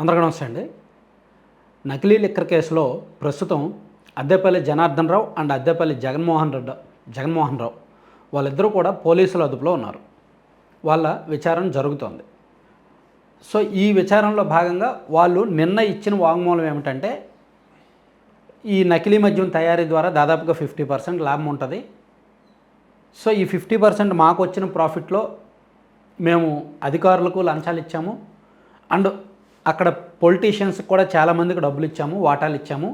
అందరికీ నమస్తే అండి. నకిలీ లిక్కర్ కేసులో ప్రస్తుతం అద్దెపల్లి జనార్దన్ రావు అండ్ అద్దెపల్లి జగన్మోహన్ రెడ్డి జగన్మోహన్ రావు వాళ్ళిద్దరూ కూడా పోలీసుల అదుపులో ఉన్నారు. వాళ్ళ విచారణ జరుగుతోంది. సో ఈ విచారణలో భాగంగా వాళ్ళు నిన్న ఇచ్చిన వాంగ్మూలం ఏమిటంటే ఈ నకిలీ మద్యం తయారీ ద్వారా దాదాపుగా ఫిఫ్టీ పర్సెంట్ లాభం ఉంటుంది. సో ఈ ఫిఫ్టీ పర్సెంట్ మాకు వచ్చిన ప్రాఫిట్లో మేము అధికారులకు లంచాలు ఇచ్చాము. అండ్ అక్కడ పొలిటీషియన్స్కి కూడా చాలామందికి డబ్బులు ఇచ్చాము వాటాలు ఇచ్చాము.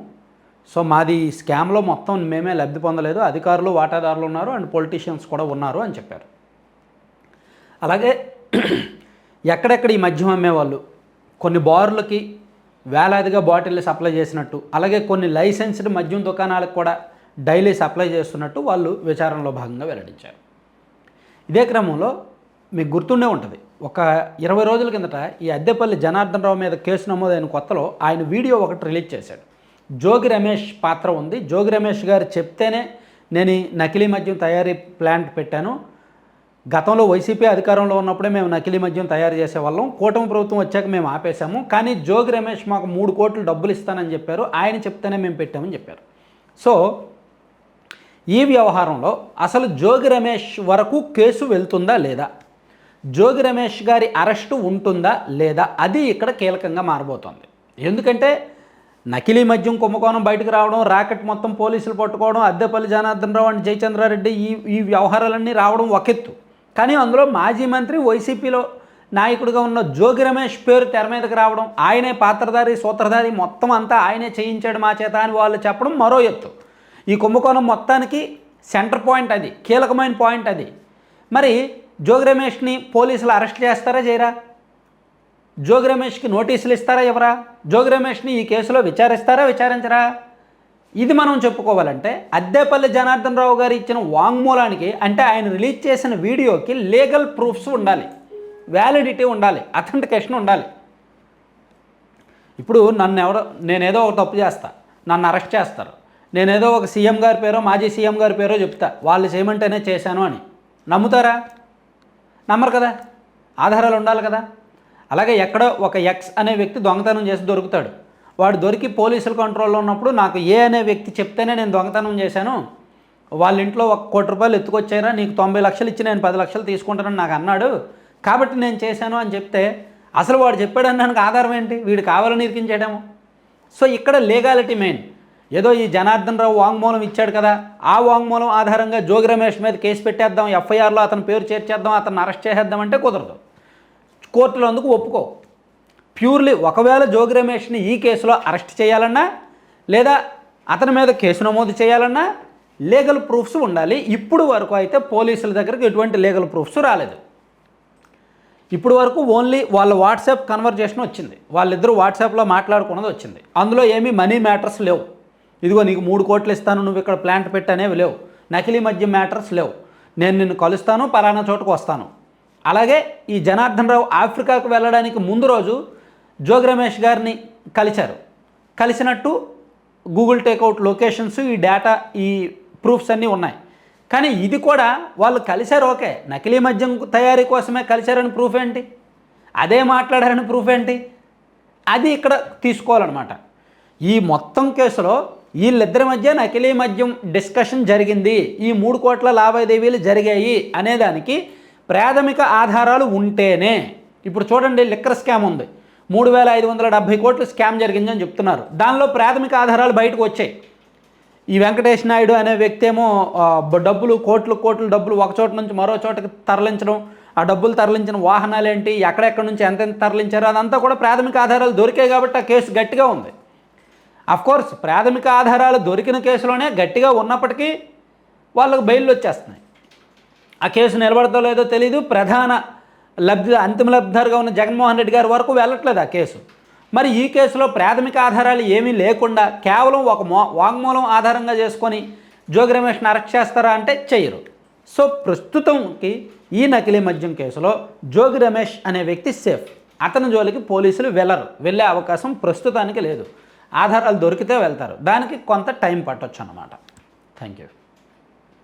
సో మాది స్కామ్లో మొత్తం మేమే లబ్ధి పొందలేదు అధికారులు వాటాదారులు ఉన్నారు అండ్ పొలిటీషియన్స్ కూడా ఉన్నారు అని చెప్పారు. అలాగే ఎక్కడెక్కడ ఈ మద్యం అమ్మేవాళ్ళు? కొన్ని బార్లకి వేలాదిగా బాటిల్ సప్లై చేసినట్టు అలాగే కొన్ని లైసెన్స్డ్ మద్యం దుకాణాలకు కూడా డైలీ సప్లై చేస్తున్నట్టు వాళ్ళు విచారణలో భాగంగా వెల్లడించారు. ఇదే క్రమంలో మీకు గుర్తుండే ఉంటుంది ఒక ఇరవై రోజుల కిందట ఈ అద్దెపల్లి జనార్దన్ రావు మీద కేసు నమోదైన కొత్తలో ఆయన వీడియో ఒకటి రిలీజ్ చేశాడు. జోగి రమేష్ పాత్ర ఉంది. జోగి రమేష్ గారు చెప్తేనే నేను నకిలీ మద్యం తయారీ ప్లాంట్ పెట్టాను. గతంలో వైసీపీ అధికారంలో ఉన్నప్పుడే మేము నకిలీ మద్యం తయారు చేసేవాళ్ళం కూటమి ప్రభుత్వం వచ్చాక మేము ఆపేశాము. కానీ జోగి రమేష్ మాకు మూడు కోట్లు డబ్బులు ఇస్తానని చెప్పారు. ఆయన చెప్తేనే మేము పెట్టామని చెప్పారు. సో ఈ వ్యవహారంలో అసలు జోగి రమేష్ వరకు కేసు వెళ్తుందా లేదా? జోగి రమేష్ గారి అరెస్టు ఉంటుందా లేదా అది ఇక్కడ కీలకంగా మారబోతోంది. ఎందుకంటే నకిలీ మద్యం కుంభకోణం బయటకు రావడం రాకెట్ మొత్తం పోలీసులు పట్టుకోవడం అద్దెపల్లి జనార్దన్ రావు అండ్ జయచంద్రారెడ్డి ఈ ఈ వ్యవహారాలన్నీ రావడం ఒకెత్తు కానీ అందులో మాజీ మంత్రి వైసీపీలో నాయకుడిగా ఉన్న జోగి రమేష్ పేరు తెర మీదకి రావడం ఆయనే పాత్రధారి సూత్రధారి మొత్తం అంతా ఆయనే చేయించాడు మా చేత అని వాళ్ళు చెప్పడం మరో ఎత్తు. ఈ కుంభకోణం మొత్తానికి సెంటర్ పాయింట్ అది కీలకమైన పాయింట్ అది. మరి జోగి రమేష్ని పోలీసులు అరెస్ట్ చేస్తారా చేయరా? జోగి రమేష్కి నోటీసులు ఇస్తారా ఎవరా జోగి రమేష్ని ఈ కేసులో విచారిస్తారా విచారించరా? ఇది మనం చెప్పుకోవాలంటే అద్దేపల్లి జనార్దన్ రావు గారు ఇచ్చిన వాంగ్మూలానికి అంటే ఆయన రిలీజ్ చేసిన వీడియోకి లీగల్ ప్రూఫ్స్ ఉండాలి. వ్యాలిడిటీ ఉండాలి. అథెంటికేషన్ ఉండాలి. ఇప్పుడు నన్ను ఎవరో నేనేదో ఒక తప్పు చేస్తా. నన్ను అరెస్ట్ చేస్తారు. నేనేదో ఒక సీఎం గారి పేరో మాజీ సీఎం గారి పేరో చెప్తా. వాళ్ళు చేయమంటేనే చేశాను అని. నమ్ముతారా? నమ్మరు కదా. ఆధారాలు ఉండాలి కదా. అలాగే ఎక్కడో ఒక ఎక్స్ అనే వ్యక్తి దొంగతనం చేసి దొరుకుతాడు. వాడు దొరికి పోలీసుల కంట్రోల్లో ఉన్నప్పుడు నాకు ఏ అనే వ్యక్తి చెప్తేనే నేను దొంగతనం చేశాను. వాళ్ళ ఇంట్లో ఒక కోటి రూపాయలు ఎత్తుకొచ్చారా నీకు తొంభై లక్షలు ఇచ్చి నేను పది లక్షలు తీసుకుంటానని నాకు అన్నాడు. కాబట్టి నేను చేశాను అని చెప్తే అసలు వాడు చెప్పాడని దానికి ఆధారం ఏంటి? వీడు కావాలని ఇరికించేయడము సో ఇక్కడ లీగాలిటీ మెయిన్ ఏదో ఈ జనార్దన్ రావు వాంగ్మూలం ఇచ్చాడు కదా ఆ వాంగ్మూలం ఆధారంగా జోగి రమేష్ మీద కేసు పెట్టేద్దాం ఎఫ్ఐఆర్లో అతని పేరు చేర్చేద్దాం అతన్ని అరెస్ట్ చేసేద్దాం అంటే కుదరదు. కోర్టులో అందుకు ఒప్పుకో. ప్యూర్లీ ఒకవేళ జోగి రమేష్ని ఈ కేసులో అరెస్ట్ చేయాలన్నా లేదా అతని మీద కేసు నమోదు చేయాలన్నా లీగల్ ప్రూఫ్స్ ఉండాలి. ఇప్పుడు వరకు అయితే పోలీసుల దగ్గరకు ఎటువంటి లీగల్ ప్రూఫ్స్ రాలేదు. ఇప్పుడు వరకు ఓన్లీ వాళ్ళ వాట్సాప్ కన్వర్జేషన్ వచ్చింది. వాళ్ళిద్దరూ వాట్సాప్లో మాట్లాడుకున్నది వచ్చింది. అందులో ఏమీ మనీ మ్యాటర్స్ లేవు. ఇదిగో నీకు మూడు కోట్లు ఇస్తాను నువ్వు ఇక్కడ ప్లాంట్ పెట్టనేవి లేవు. నకిలీ మద్యం మ్యాటర్స్ లేవు. నేను నిన్ను కలుస్తాను పలానా చోటుకు వస్తాను. అలాగే ఈ జనార్దన్ రావు ఆఫ్రికాకు వెళ్ళడానికి ముందు రోజు జోగి రమేష్ గారిని కలిశారు. కలిసినట్టు గూగుల్ టేక్అవుట్ లొకేషన్స్ ఈ డేటా ఈ ప్రూఫ్స్ అన్నీ ఉన్నాయి. కానీ ఇది కూడా వాళ్ళు కలిశారు ఓకే. నకిలీ మద్యం తయారీ కోసమే కలిశారని ప్రూఫ్ ఏంటి? అదే మాట్లాడారని ప్రూఫ్ ఏంటి? అది ఇక్కడ తీసుకోవాలన్నమాట. ఈ మొత్తం కేసులో వీళ్ళిద్దరి మధ్య నకిలీ మద్యం డిస్కషన్ జరిగింది. ఈ మూడు కోట్ల లావాదేవీలు జరిగాయి అనేదానికి ప్రాథమిక ఆధారాలు ఉంటేనే. ఇప్పుడు చూడండి లిక్కర్ స్కామ్ ఉంది. మూడు వేల ఐదు వందల డెబ్భై కోట్లు స్కామ్ జరిగిందని చెప్తున్నారు. దానిలో ప్రాథమిక ఆధారాలు బయటకు వచ్చాయి. ఈ వెంకటేష్ నాయుడు అనే వ్యక్తి ఏమో డబ్బులు కోట్లు కోట్లు డబ్బులు ఒక చోట నుంచి మరో చోటకి తరలించడం ఆ డబ్బులు తరలించిన వాహనాలు ఏంటి ఎక్కడెక్కడి నుంచి ఎంతెంత తరలించారో అదంతా కూడా ప్రాథమిక ఆధారాలు దొరికాయి కాబట్టి ఆ కేసు గట్టిగా ఉంది. కోర్స్ ప్రాథమిక ఆధారాలు దొరికిన కేసులోనే గట్టిగా ఉన్నప్పటికీ వాళ్ళకు బెయిల్ వచ్చేస్తున్నాయి. ఆ కేసు నిలబడతో లేదో తెలియదు ప్రధాన లబ్ధి అంతిమ లబ్ధిదారుగా ఉన్న జగన్మోహన్ రెడ్డి గారి వరకు వెళ్ళట్లేదు ఆ కేసు. మరి ఈ కేసులో ప్రాథమిక ఆధారాలు ఏమీ లేకుండా కేవలం ఒక మో వాంగ్మూలం ఆధారంగా చేసుకొని జోగి రమేష్ని అరెస్ట్ చేస్తారా అంటే చెయ్యరు సో ప్రస్తుతంకి ఈ నకిలీ మద్యం కేసులో జోగి రమేష్ అనే వ్యక్తి సేఫ్. అతని జోలికి పోలీసులు వెళ్ళరు. వెళ్ళే అవకాశం ప్రస్తుతానికి లేదు. ఆధారాలు దొరికితే వెళ్తారు. దానికి కొంత టైం పట్టొచ్చు అన్నమాట. Thank you